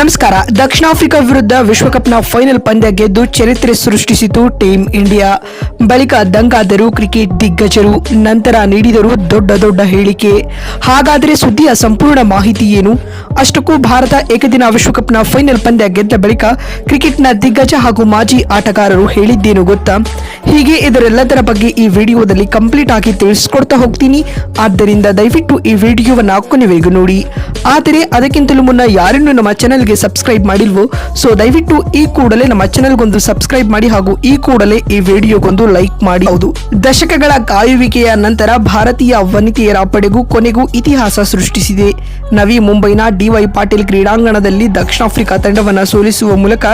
ನಮಸ್ಕಾರ. ದಕ್ಷಿಣ ಆಫ್ರಿಕಾ ವಿರುದ್ಧ ವಿಶ್ವಕಪ್ನ ಫೈನಲ್ ಪಂದ್ಯ ಗೆದ್ದು ಚರಿತ್ರೆ ಸೃಷ್ಟಿಸಿತು ಟೀಂ ಇಂಡಿಯಾ. ಬಳಿಕ ದಂಗಾದರು ಕ್ರಿಕೆಟ್ ದಿಗ್ಗಜರು, ನಂತರ ನೀಡಿದರು ದೊಡ್ಡ ದೊಡ್ಡ ಹೇಳಿಕೆ. ಹಾಗಾದರೆ ಸುದ್ದಿಯ ಸಂಪೂರ್ಣ ಮಾಹಿತಿ ಏನು? ಅಷ್ಟಕ್ಕೂ ಭಾರತ ಏಕದಿನ ವಿಶ್ವಕಪ್ನ ಫೈನಲ್ ಪಂದ್ಯ ಗೆದ್ದ ಬಳಿಕ ಕ್ರಿಕೆಟ್ನ ದಿಗ್ಗಜ ಹಾಗೂ ಮಾಜಿ ಆಟಗಾರರು ಹೇಳಿದ್ದೇನು ಗೊತ್ತಾ? ಹೀಗೆ ಇದರೆಲ್ಲದರ ಬಗ್ಗೆ ಈ ವಿಡಿಯೋದಲ್ಲಿ ಕಂಪ್ಲೀಟ್ ಆಗಿ ತಿಳಿಸ್ಕೊಡ್ತಾ ಹೋಗ್ತೀನಿ. ಆದ್ದರಿಂದ ದಯವಿಟ್ಟು ಈ ವಿಡಿಯೋವನ್ನು ಕೊನೆವರೆಗೂ ನೋಡಿ. ಆದರೆ ಅದಕ್ಕಿಂತಲೂ ಮುನ್ನ ಯಾರನ್ನು ನಮ್ಮ ಚಾನೆಲ್ಗೆ ಸಬ್ಸ್ಕ್ರೈಬ್ ಮಾಡಿಲ್ವೋ, ಸೊ ದಯವಿಟ್ಟು ಈ ಕೂಡಲೇ ನಮ್ಮ ಚಾನೆಲ್ಗೊಂದು ಸಬ್ಸ್ಕ್ರೈಬ್ ಮಾಡಿ ಹಾಗೂ ಈ ಕೂಡಲೇ ಈ ವಿಡಿಯೋಗೊಂದು ಲೈಕ್ ಮಾಡಿ. ಹೌದು. ದಶಕಗಳ ಕಾಯುವಿಕೆಯ ನಂತರ ಭಾರತೀಯ ವನಿತೆಯರ ಪಡೆಗೂ ಕೊನೆಗೂ ಇತಿಹಾಸ ಸೃಷ್ಟಿಸಿದೆ. ನವಿ ಮುಂಬೈನ ಡಿವೈ ಪಾಟೀಲ್ ಕ್ರೀಡಾಂಗಣದಲ್ಲಿ ದಕ್ಷಿಣ ಆಫ್ರಿಕಾ ತಂಡವನ್ನು ಸೋಲಿಸುವ ಮೂಲಕ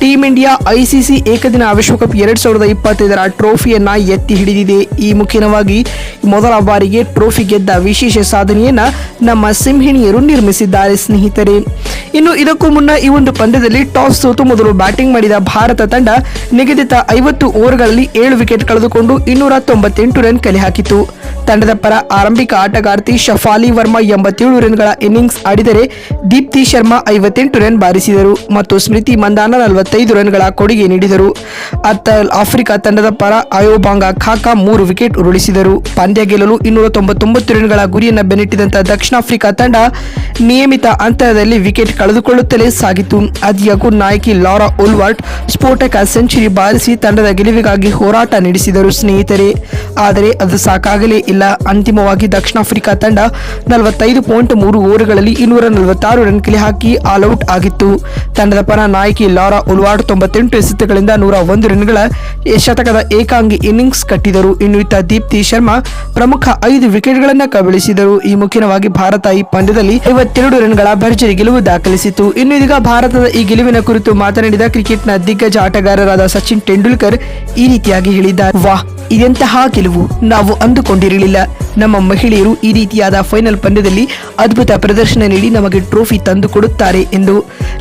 ಟೀಂ ಇಂಡಿಯಾ ಐಸಿಸಿ ಏಕದಿನ ವಿಶ್ವಕಪ್ ಎರಡ್ ಸಾವಿರದ ಇಪ್ಪತ್ತೈದರ ಟ್ರೋಫಿಯನ್ನು ಎತ್ತಿ ಹಿಡಿದಿದೆ. ಈ ಮುಖ್ಯವಾಗಿ ಮೊದಲ ಬಾರಿಗೆ ಟ್ರೋಫಿ ಗೆದ್ದ ವಿಶೇಷ ಸಾಧನೆಯನ್ನ ನಮ್ಮ ಸಿಂಹಿಣಿಯರು ನಿರ್ಮಿಸಿದ್ದಾರೆ ಸ್ನೇಹಿತರೆ. ಇನ್ನು ಇದಕ್ಕೂ ಮುನ್ನ ಈ ಒಂದು ಪಂದ್ಯದಲ್ಲಿ ಟಾಸ್ ಸೋತು ಮೊದಲು ಬ್ಯಾಟಿಂಗ್ ಮಾಡಿದ ಭಾರತ ತಂಡ ನಿಗದಿತ ಐವತ್ತು ಓವರ್ಗಳಲ್ಲಿ ಏಳು ವಿಕೆಟ್ ಕಳೆದುಕೊಂಡು ಇನ್ನೂರ ತೊಂಬತ್ತೆಂಟು ರನ್ ಕಲೆ ಹಾಕಿತು. ತಂಡದ ಪರ ಆರಂಭಿಕ ಆಟಗಾರ್ತಿ ಶಫಾಲಿ ವರ್ಮಾ ಎಂಬತ್ತೇಳು ರನ್ಗಳ ಇನ್ನಿಂಗ್ಸ್ ಆಡಿದರೆ ದೀಪ್ತಿ ಶರ್ಮಾ ಐವತ್ತೆಂಟು ರನ್ ಬಾರಿಸಿದರು ಮತ್ತು ಸ್ಮೃತಿ ಮಂದಾನ ನಲವತ್ತೈದು ರನ್ಗಳ ಕೊಡುಗೆ ನೀಡಿದರು. ಅತ್ತ ಆಫ್ರಿಕಾ ತಂಡದ ಪರ ಅಯೋಬಾಂಗ ಖಾಕಾ ಮೂರು ವಿಕೆಟ್ ಉರುಳಿಸಿದರು. ಪಂದ್ಯ ಗೆಲ್ಲಲು ಇನ್ನೂರ ತೊಂಬತ್ತೊಂಬತ್ತು ರನ್ಗಳ ಗುರಿಯನ್ನು ಬೆನ್ನಟ್ಟಿದಂತ ದಕ್ಷಿಣ ಆಫ್ರಿಕಾ ತಂಡ ನಿಯಮಿತ ಅಂತರದಲ್ಲಿ ವಿಕೆಟ್ ಕಳೆದುಕೊಳ್ಳುತ್ತಲೇ ಸಾಗಿತು. ಅದಿಯಾಗೂ ನಾಯಕಿ ಲಾರಾ ಉಲ್ವಾರ್ಟ್ ಸ್ಫೋಟಕ ಸೆಂಚುರಿ ಬಾರಿಸಿ ತಂಡದ ಗೆಲುವಿಗಾಗಿ ಹೋರಾಟ ನಡೆಸಿದರು ಸ್ನೇಹಿತರೆ. ಆದರೆ ಅದು ಸಾಕಾಗಲೇ ಇಲ್ಲ. ಅಂತಿಮವಾಗಿ ದಕ್ಷಿಣ ಆಫ್ರಿಕಾ ತಂಡ ನಲವತ್ತೈದು ಪಾಯಿಂಟ್ ಮೂರು ಓವರ್ಗಳಲ್ಲಿ ಇನ್ನೂರ ನಲವತ್ತಾರು ರನ್ ಕಲೆ ಹಾಕಿ ಆಲ್ಔಟ್ ಆಗಿತ್ತು. ತಂಡದ ಪರ ನಾಯಕಿ ಲಾರಾ ಉಲ್ವಾರ್ಡ್ ತೊಂಬತ್ತೆಂಟು ಎಸೆತಗಳಿಂದ ನೂರ ಒಂದು ರನ್ಗಳ ಶತಕದ ಏಕಾಂಗಿ ಇನ್ನಿಂಗ್ಸ್ ಕಟ್ಟಿದರು. ಇನ್ನು ದೀಪ್ತಿ ಶರ್ಮಾ ಪ್ರಮುಖ ಐದು ವಿಕೆಟ್ಗಳನ್ನು ಕಬಳಿಸಿದರು. ಈ ಮುಖ್ಯವಾಗಿ ಭಾರತ ಈ ಪಂದ್ಯದಲ್ಲಿ ಐವತ್ತೆರಡು ರನ್ಗಳ ಭರ್ಜರಿ ಗೆಲುವು ದಾಖಲಿಸಿತು. ಇನ್ನು ಇದೀಗ ಭಾರತದ ಈ ಗೆಲುವಿನ ಕುರಿತು ಮಾತನಾಡಿದ ಕ್ರಿಕೆಟ್ನ ದಿಗ್ಗಜ ಆಟಗಾರರಾದ ಸಚಿನ್ ತೆಂಡೂಲ್ಕರ್ ಈ ರೀತಿಯಾಗಿ ಹೇಳಿದ್ದಾರೆ. ವಾಹ್! ಇದೆಂತಹ ಗೆಲುವು ನಾವು ಅಂದುಕೊಂಡಿರಲಿಲ್ಲ. ನಮ್ಮ ಮಹಿಳೆಯರು ಈ ರೀತಿಯಾದ ಫೈನಲ್ ಪಂದ್ಯದಲ್ಲಿ ಅದ್ಭುತ ಪ್ರದರ್ಶನ ನೀಡಿ ನಮಗೆ ಟ್ರೋಫಿ ತಂದು ಕೊಡುತ್ತಾರೆ ಎಂದು.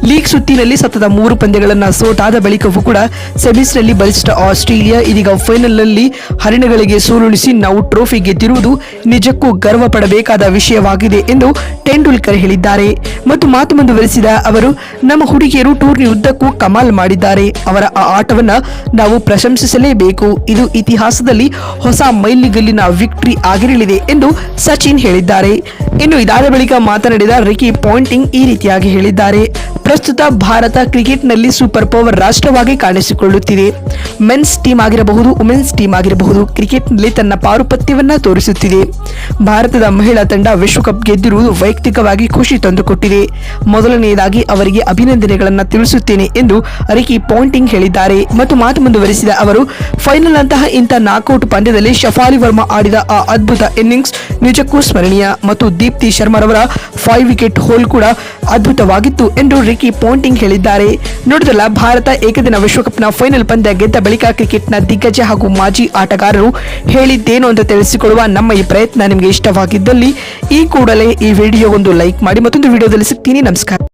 ಲೀಗ್ ಸುತ್ತಿನಲ್ಲಿ ಸತತ ಮೂರು ಪಂದ್ಯಗಳನ್ನು ಸೋತಾದ ಬಳಿಕವೂ ಕೂಡ ಸೆಮೀಸ್ನಲ್ಲಿ ಬಲಿಷ್ಠ ಆಸ್ಟ್ರೇಲಿಯಾ ಇದೀಗ ಫೈನಲ್ನಲ್ಲಿ ಹರಿಣಗಳಿಗೆ ಸೋಲುಣಿಸಿ ನಾವು ಟ್ರೋಫಿ ಗೆದ್ದಿರುವುದು ನಿಜಕ್ಕೂ ಗರ್ವ ಪಡಬೇಕಾದ ವಿಷಯವಾಗಿದೆ ಎಂದು ತೆಂಡೂಲ್ಕರ್ ಹೇಳಿದ್ದಾರೆ. ಮತ್ತು ಮಾತು ಮುಂದುವರೆಸಿದ ಅವರು, ನಮ್ಮ ಹುಡುಗಿಯರು ಟೂರ್ನಿ ಉದ್ದಕ್ಕೂ ಕಮಾಲ್ ಮಾಡಿದ್ದಾರೆ. ಅವರ ಆ ಆಟವನ್ನು ನಾವು ಪ್ರಶಂಸಿಸಲೇಬೇಕು. ಇದು ಇತಿಹಾಸದಲ್ಲಿ ಹೊಸ ಮೈಲಿಗಲ್ಲಿನ ವಿಕ್ಟರಿ ಆಗಿರಲಿದೆ ಎಂದು ಸಚಿನ್ ಹೇಳಿದ್ದಾರೆ. ಇನ್ನು ಇದಾದ ಬಳಿಕ ಮಾತನಾಡಿದ ರಿಕಿ ಪಾಯಿಂಟಿಂಗ್ ಈ ರೀತಿಯಾಗಿ ಹೇಳಿದ್ದಾರೆ. ಪ್ರಸ್ತುತ ಭಾರತ ಕ್ರಿಕೆಟ್ನಲ್ಲಿ ಸೂಪರ್ ಪವರ್ ರಾಷ್ಟ್ರವಾಗಿ ಕಾಣಿಸಿಕೊಳ್ಳುತ್ತಿದೆ. ಮೆನ್ಸ್ ಟೀಮ್ ಆಗಿರಬಹುದು ವುಮೆನ್ಸ್ ಟೀಮ್ ಆಗಿರಬಹುದು, ಕ್ರಿಕೆಟ್ನಲ್ಲಿ ತನ್ನ ಪಾರುಪತ್ಯವನ್ನ ತೋರಿಸುತ್ತಿದೆ. ಭಾರತದ ಮಹಿಳಾ ತಂಡ ವಿಶ್ವಕಪ್ ಗೆದ್ದಿರುವುದು ವೈಯಕ್ತಿಕವಾಗಿ ಖುಷಿ ತಂದುಕೊಟ್ಟಿದೆ. ಮೊದಲನೆಯದಾಗಿ ಅವರಿಗೆ ಅಭಿನಂದನೆಗಳನ್ನು ತಿಳಿಸುತ್ತೇನೆ ಎಂದು ರಿಕಿ ಪಾಯಿಂಟಿಂಗ್ ಹೇಳಿದ್ದಾರೆ. ಮತ್ತು ಮಾತು ಮುಂದುವರೆಸಿದ ಅವರು ಫೈನಲ್ ಅಂತಹ ಇಂಥ ನಾಕೌಟ್ ಪಂದ್ಯದಲ್ಲಿ ಶಫಾಲಿ ವರ್ಮಾ ಆಡಿದ ಆ ಅದ್ಭುತ ಇನ್ನಿಂಗ್ಸ್ ನಿಜಕ್ಕೂ ಸ್ಮರಣೀಯ. ಮತ್ತು ದೀಪ್ತಿ ಶರ್ಮಾರವರ ಫೈವ್ ವಿಕೆಟ್ ಹೋಲ್ ಕೂಡ ಅದ್ಭುತವಾಗಿತ್ತು ಎಂದು ರಿಕಿ ಪೋಂಟಿಂಗ್ ಹೇಳಿದ್ದಾರೆ. ನೋಡಿದಲ್ಲ ಭಾರತ ಏಕದಿನ ವಿಶ್ವಕಪ್ನ ಫೈನಲ್ ಪಂದ್ಯ ಗೆದ್ದ ಬಳಿಕ ಕ್ರಿಕೆಟ್ನ ದಿಗ್ಗಜ ಹಾಗೂ ಮಾಜಿ ಆಟಗಾರರು ಹೇಳಿದ್ದೇನು ಅಂತ ತಿಳಿಸಿಕೊಡುವ ನಮ್ಮ ಈ ಪ್ರಯತ್ನ ನಿಮಗೆ ಇಷ್ಟವಾಗಿದ್ದಲ್ಲಿ, ಈ ಕೂಡಲೇ ಈ ವಿಡಿಯೋ ಒಂದು ಲೈಕ್ ಮಾಡಿ ಮತ್ತೊಂದು ವಿಡಿಯೋದಲ್ಲಿ ಸಿಗ್ತೀನಿ. ನಮಸ್ಕಾರ.